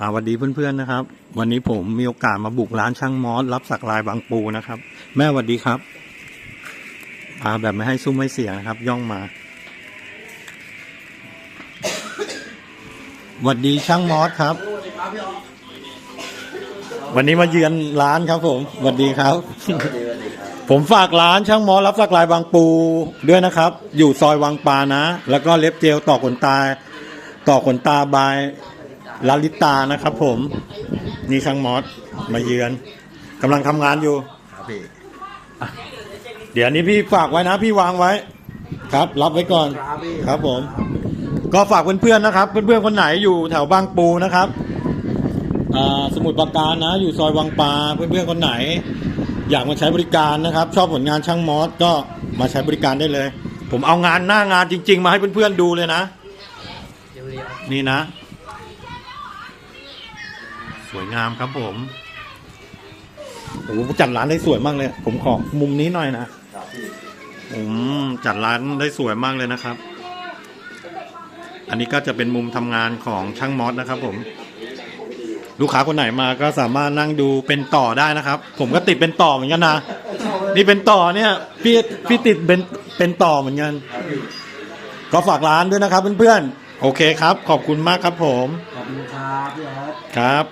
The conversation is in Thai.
สวัสดีเพื่อนๆนะครับ วันนี้ผมมีโอกาสมาบุกร้านช่างมอสรับสักลายบางปูนะครับ แม่สวัสดีครับอาแบบไม่ให้ซุ้มไม่เสียงนะครับ ย่องมาสวัสดีช่างมอสครับ วันนี้มาเยือนร้านครับ ผมสวัสดีครับ ผมฝากร้านช่างมอสรับสักลายบางปูด้วยนะครับ อยู่ซอยวังปานะ แล้วก็เล็บเจลต่อขนตา ต่อขนตาบาย ลาลิตานะครับผมนี่ช่างมอสมาเยือนกำลังทำงานอยู่ ครับพี่เดี๋ยวนี้พี่ฝากไว้นะพี่วางไว้ ครับ รับไว้ก่อนครับพี่ครับผม ก็ฝากเพื่อนๆนะครับ เพื่อนๆคนไหนอยู่แถวบางปูนะครับอ่าสมุทรปราการนะ อยู่ซอยวังปลาเพื่อนๆคนไหน อยากมาใช้บริการนะครับ ชอบผลงานช่างมอสก็มาใช้บริการได้เลย ผมเอางานหน้างานจริง ๆ มาให้เพื่อนๆดูเลยนะ นี่นะส วยงามครับผมโอ้โหจัดร้านได้สวยมากเลย ผมขอมุมนี้หน่อยนะครับพี่อืมจัดร้านได้สวยมากเลยนะครับ อันนี้ก็จะเป็นมุมทำงานของช่างมอสนะครับ ผม ลูกค้าคนไหนมาก็สามารถนั่งดูเป็นต่อได้นะครับ ผมก็ติดเป็นต่อเหมือนกันนะนี่เป็นต่อเนี่ยพี่พี่ติดเป็นเป็นต่อเหมือนกันครับพี่ก็ฝากร้านด้วยนะครับเพื่อนๆโอเคครับ ขอบคุณมากครับผม ขอบคุณครับพี่ออสครับ